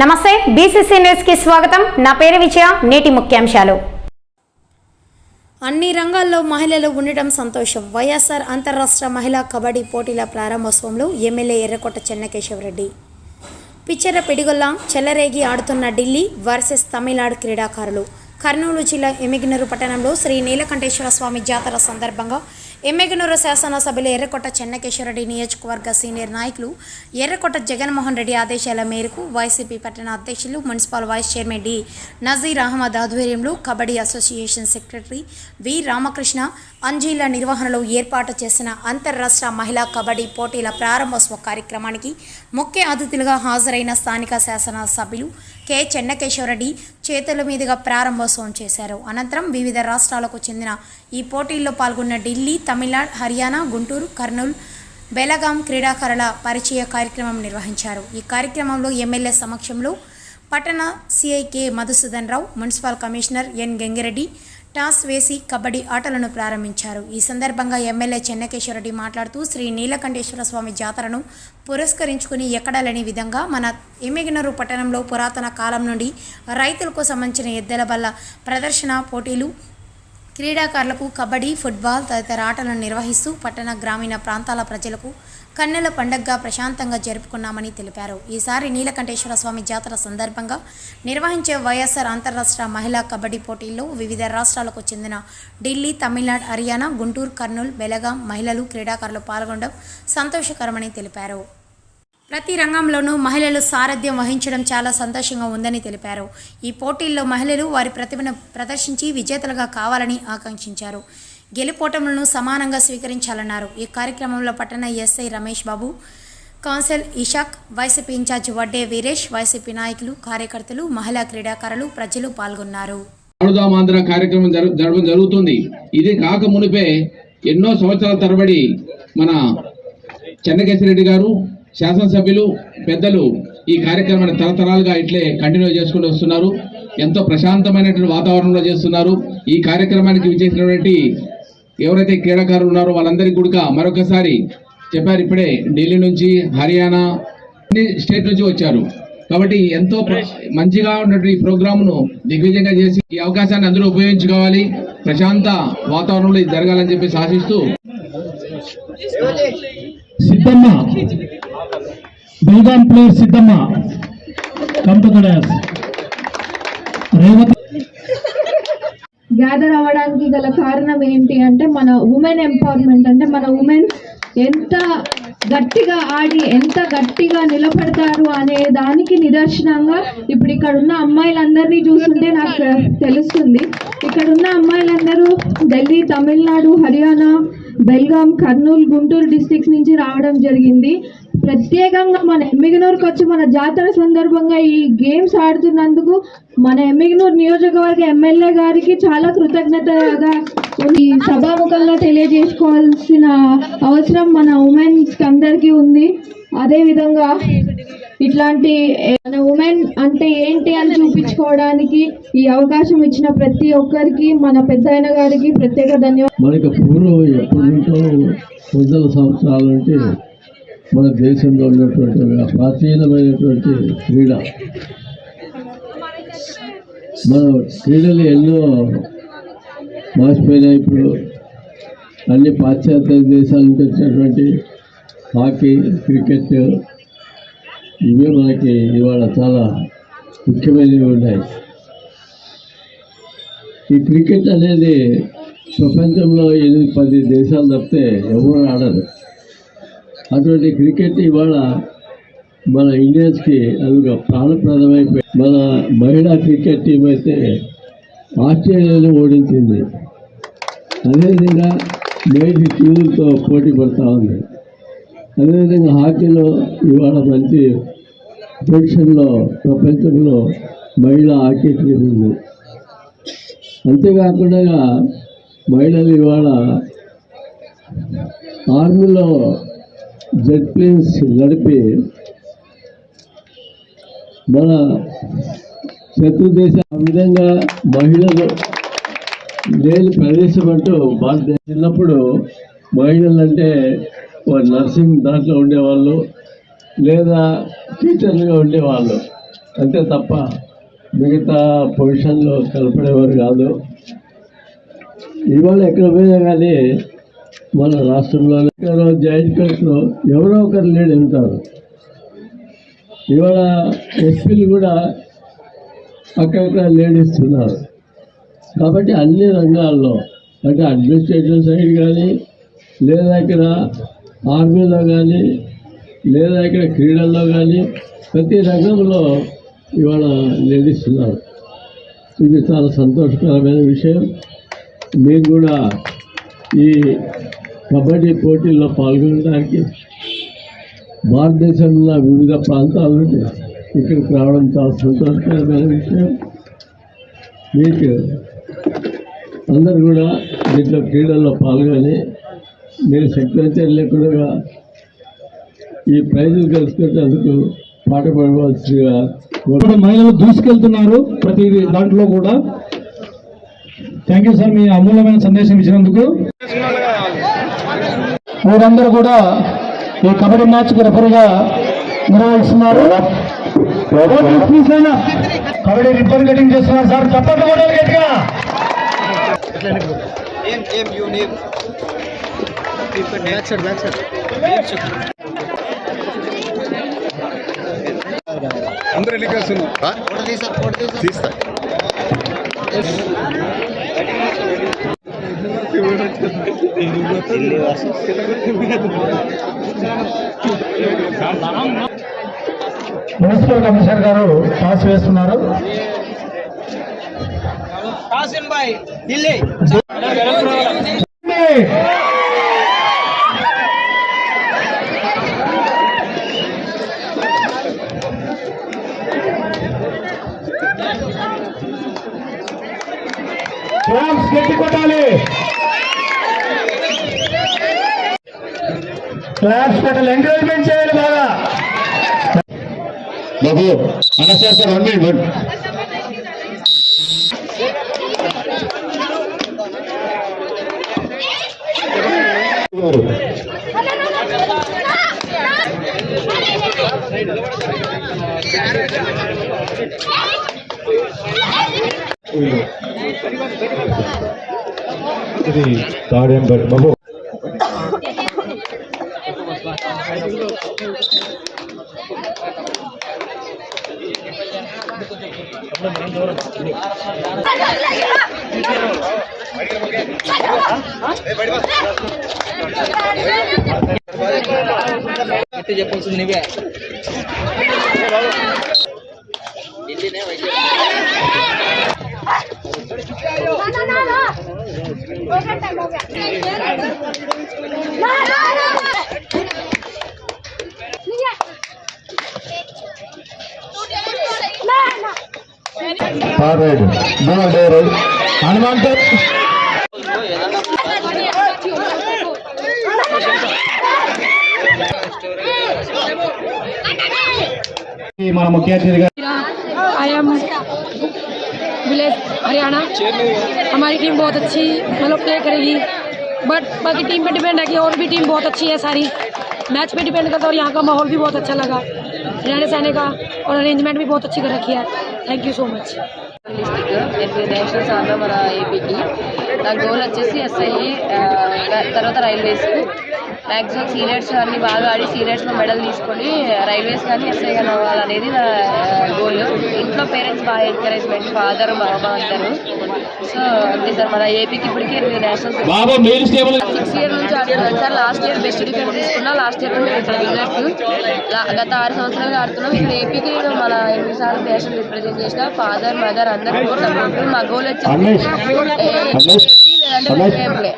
నమస్తే బీసీసీ న్యూస్కి స్వాగతం. నా పేరు విజయ నేటి ముఖ్యాంశాలు. అన్ని రంగాల్లో మహిళలు ఉండటం సంతోషం. వైఎస్ఆర్ అంతర్రాష్ట్ర మహిళా కబడ్డీ పోటీల ప్రారంభోత్సవంలో ఎమ్మెల్యే ఎర్రకొట్ట చెన్నకేశవరెడ్డి. పిచ్చెర పిడిగొల్ల చెల్లరేగి ఆడుతున్న ఢిల్లీ వర్సెస్ తమిళనాడు క్రీడాకారులు. కర్నూలు జిల్లా ఎమిగినరు పట్టణంలో శ్రీ నీలకంఠేశ్వర స్వామి జాతర సందర్భంగా ఎమ్మెగనూరు శాసనసభ్యులు ఎర్రకొట్ట చెన్నకేశ్వరరెడ్డి నియోజకవర్గ సీనియర్ నాయకులు ఎర్రకొట్ట జగన్మోహన్ రెడ్డి ఆదేశాల మేరకు వైసీపీ పట్టణ అధ్యక్షులు municipal vice chairman D. Nazeer Ahmed ఆధ్వర్యంలో kabaddi association secretary V. Ramakrishna అంజీల నిర్వహణలో ఏర్పాటు చేసిన అంతర్రాష్ట్ర మహిళా కబడ్డీ పోటీల ప్రారంభోత్సవ కార్యక్రమానికి ముఖ్య అతిథులుగా హాజరైన స్థానిక శాసన సభ్యులు కె. చెన్నకేశ్వరరెడ్డి చేతుల మీదుగా ప్రారంభోత్సవం చేశారు. అనంతరం వివిధ రాష్ట్రాలకు చెందిన ఈ పోటీల్లో పాల్గొన్న ఢిల్లీ తమిళనాడు హర్యానా గుంటూరు కర్నూలు బెలగాం క్రీడాకారుల పరిచయ కార్యక్రమం నిర్వహించారు. ఈ కార్యక్రమంలో ఎమ్మెల్యే సమక్షంలో పట్టణ సిఐకే Madhusudan Rao municipal commissioner N Gangireddy toss వేసి కబడ్డీ ఆటలను ప్రారంభించారు. ఈ సందర్భంగా ఎమ్మెల్యే చెన్నకేశ్వరరెడ్డి మాట్లాడుతూ శ్రీ నీలకంఠేశ్వర స్వామి జాతరను పురస్కరించుకుని ఎక్కడా లేని విధంగా మన ఎమ్మిగినరు పట్టణంలో పురాతన కాలం నుండి రైతులకు సంబంధించిన ఎద్దెల బల్ల ప్రదర్శన పోటీలు క్రీడాకారులకు కబడ్డీ ఫుట్బాల్ తదితర ఆటలను నిర్వహిస్తూ పట్టణ గ్రామీణ ప్రాంతాల ప్రజలకు కన్నెల పండగగా ప్రశాంతంగా జరుపుకున్నామని తెలిపారు. ఈసారి నీలకంఠేశ్వర స్వామి జాతర సందర్భంగా నిర్వహించే వైఎస్ఆర్ అంతర్రాష్ట్ర మహిళా కబడ్డీ పోటీల్లో వివిధ రాష్ట్రాలకు చెందిన ఢిల్లీ తమిళనాడు హర్యానా గుంటూరు కర్నూలు బెలగాం మహిళలు క్రీడాకారులు పాల్గొనడం సంతోషకరమని తెలిపారు. ప్రతి రంగంలోనూ మహిళలు సారథ్యం వహించడం చాలా సంతోషంగా ఉందని తెలిపారు. ఈ పోటీల్లో మహిళలు వారి ప్రతిభను ప్రదర్శించి విజేతలుగా కావాలని ఆకాంక్షించారు. గెలుపోటములను సమానంగా స్వీకరించాలన్నారు. ఈ కార్యక్రమంలో పట్టణ SI Ramesh Babu council Ishaq YCP incharge Vadde Veeresh YCP నాయకులు కార్యకర్తలు మహిళా క్రీడాకారులు ప్రజలు పాల్గొన్నారు. ఆంధ్ర కార్యక్రమం జరగడం జరుగుతుంది. ఇది కాక మునిపే ఎన్నో సంవత్సరాల తరబడి మన చెన్నకేశ్వరరెడ్డి గారు శాసనసభ్యులు పెద్దలు ఈ కార్యక్రమాన్ని తరతరాలుగా ఇట్లే కంటిన్యూ చేసుకుంటూ వస్తున్నారు. ఎంతో ప్రశాంతమైనటువంటి వాతావరణంలో చేస్తున్నారు. ఈ కార్యక్రమానికి విచ్చేసినటువంటి ఎవరైతే క్రీడాకారులు ఉన్నారో వాళ్ళందరికీ కూడా మరొకసారి చెప్పారు ఇప్పుడే ఢిల్లీ నుంచి హర్యానా అన్ని స్టేట్ నుంచి వచ్చారు. కాబట్టి ఎంతో మంచిగా ఉన్నటువంటి ఈ ప్రోగ్రామ్ను దిగ్విజయంగా చేసి ఈ అవకాశాన్ని అందరూ ఉపయోగించుకోవాలి. ప్రశాంత వాతావరణంలో ఇది జరగాలని చెప్పేసి ఆశిస్తూ సిద్ధమ్మ. బెల్గాం ప్లేయర్ సిద్ధమ్మ. రేవతి గ్యాదర్ అవ్వడానికి గల కారణం ఏంటి అంటే మన ఉమెన్ ఎంపవర్మెంట్ అంటే మన ఉమెన్ ఎంత గట్టిగా ఆడి ఎంత గట్టిగా నిలబడతారు అనే దానికి నిదర్శనంగా ఇప్పుడు ఇక్కడ ఉన్న అమ్మాయిలందరినీ చూస్తుంటే నాకు తెలుస్తుంది. ఇక్కడ ఉన్న అమ్మాయిలందరూ ఢిల్లీ తమిళనాడు హర్యానా బెల్గాం కర్నూలు గుంటూరు డిస్టిక్స్ నుంచి రావడం జరిగింది. ప్రత్యేకంగా మన ఎమ్మిగనూరుకి వచ్చి మన జాతర సందర్భంగా ఈ గేమ్స్ ఆడుతున్నందుకు మన ఎమ్మిగనూరు నియోజకవర్గ ఎమ్మెల్యే గారికి చాలా కృతజ్ఞతగా ఈ సభాముఖంలో తెలియజేసుకోవాల్సిన అవసరం మన ఉమెన్స్ అందరికీ ఉంది. అదేవిధంగా ఇట్లాంటి మన ఉమెన్ అంటే ఏంటి అని చూపించుకోవడానికి ఈ అవకాశం ఇచ్చిన ప్రతి ఒక్కరికి మన పెద్దాయన గారికి ప్రత్యేక ధన్యవాదాలు. పూర్వం ఎప్పటి నుంచో వందల మన దేశంలో ఉన్నటువంటి ఒక ప్రాచీనమైనటువంటి క్రీడ. మన క్రీడలు ఎన్నో మార్చిపోయినాయి ఇప్పుడు అన్ని పాశ్చాత్య దేశాల నుంచి వచ్చినటువంటి హాకీ క్రికెట్ ఇవే మనకి ఇవాళ చాలా ముఖ్యమైనవి ఉన్నాయి. ఈ క్రికెట్ అనేది ప్రపంచంలో ఎనిమిది పది దేశాలు తప్పితే ఎవరు ఆడరు. అటువంటి క్రికెట్ ఇవాళ మన ఇండియన్స్కి అది ఒక ప్రాణప్రదమైపోయి మన మహిళా క్రికెట్ టీం అయితే ఆస్ట్రేలియాను ఓడించింది. అదేవిధంగా నేటి టీములతో పోటీ పడుతూ ఉంది. అదేవిధంగా హాకీలో ఇవాళ మంచి పొజిషన్లో ప్రపంచంలో మహిళా హాకీ టీం ఉంది. అంతేకాకుండా మహిళలు ఇవాళ ఆర్మీలో జెట్ ప్లేన్స్ నడిపి మన శత్రు దేశ విధంగా మహిళలు లేని ప్రదేశం అంటూ భారతదేశం చిన్నప్పుడు మహిళలు అంటే నర్సింగ్ దాంట్లో ఉండేవాళ్ళు లేదా టీచర్లుగా ఉండేవాళ్ళు. అంతే తప్ప మిగతా పొజిషన్లో కలపడేవారు కాదు. ఇవాళ ఎక్కడ పోయినా కానీ మన రాష్ట్రంలో జాయింట్ కలెక్టర్ ఎవరో ఒకరు లేడు ఉంటారు. ఇవాళ ఎస్పీలు కూడా అక్కడక్కడ లేడీస్ ఉన్నారు కాబట్టి అన్ని రంగాల్లో అంటే అడ్మినిస్ట్రేటివ్ సైడ్ కానీ లేదా ఇక్కడ ఆర్మీలో కానీ లేదా ఇక్కడ క్రీడల్లో కానీ ప్రతి రంగంలో ఇవాళ లేడీస్ ఉన్నారు ఇది చాలా సంతోషకరమైన విషయం. మీరు కూడా ఈ కబడ్డీ పోటీల్లో పాల్గొనడానికి భారతదేశంలో వివిధ ప్రాంతాల నుండి ఇక్కడికి రావడం చాలా సంతోషకరమైన విషయం. మీకు అందరు కూడా దీంట్లో క్రీడల్లో పాల్గొని మీరు శక్తి లేకుండా ఈ ప్రైజులు గెలుచుకునేందుకు పాట పడవలసిందిగా మహిళలు దూసుకెళ్తున్నారు ప్రతి దాంట్లో కూడా. థ్యాంక్ యూ సార్ మీ అమూల్యమైన సందేశం ఇచ్చినందుకు. మీరందరూ కూడా ఈ కబడ్డీ మ్యాచ్కి రెఫరీగా నిర్వహిస్తున్నారు కబడ్డీ రిబ్బన్ కటింగ్ చేస్తున్నారు సార్. చప్పట్లు కూడా గట్టిగా. అందరూ ఎన్నికేస్తున్నారు తీస్తా. మున్సిపల్ కమిషనర్ గారు టాస్ వేస్తున్నారు. ఢిల్లీ. క్లాప్స్ గట్టి కొట్టాలి. క్లాప్స్ కొట్టాలి ఎంకరేజ్మెంట్ చేయాలి బాగా. Babu sir one minute one ఇది తాడేంబర్ బాబు చెప్పాల్సింది నువ్వే ఢిల్లీనే వైద్యం థర్డ్ ఎంబర్ బాబు ఫార్వర్డ్ బాల్ డోర్ హనుమంత్ మన ముఖ్య అతిథిగా आई एम विलेज हरियाणा हमारी टीम बहुत अच्छी मतलब प्ले करेगी बट बाकी टीम पे डिपेंड है कि और भी टीम बहुत अच्छी है सारी मैच पे डिपेंड करता है और यहाँ का माहौल भी बहुत अच्छा लगा रहने सहने का और अरेंजमेंट भी बहुत अच्छी कर रखी है thank you so much district నేను నేషనల్స్ ఆడదాం మన ఏపీకి నా గోల్ వచ్చేసి ఎస్ఐ తర్వాత రైల్వేస్ మ్యాక్సిమం సీనియర్స్ అన్ని బాగా ఆడి సీనియర్స్లో మెడల్ తీసుకొని రైల్వేస్ కానీ ఎస్ఐ కానీ అవ్వాలనేది నా గోల్ ఇంట్లో పేరెంట్స్ బాగా ఎంకరేజ్మెంట్ ఫాదర్ మా అమ్మ అందరూ సో అంతే సార్ మన ఏపీకి ఇప్పటికీ ఎనిమిది నేషనల్స్ బాబు మీరు స్టేబుల్ సిక్స్ ఇయర్ నుంచి ఆడుతున్నాను sir last year best defence తీసుకున్నా లాస్ట్ ఇయర్ ఇక్కడ విన్నర్స్ గత ఆరు సంవత్సరాలుగా ఆడుతున్నాం ఇప్పుడు ఏపీకి నేను మన ఎనిమిది సార్లు నేషనల్ రిప్రజెంట్ చేసిన ఫాదర్ మదర్ అందరూ మా గోల్ వచ్చేసి లేదంటే ప్లే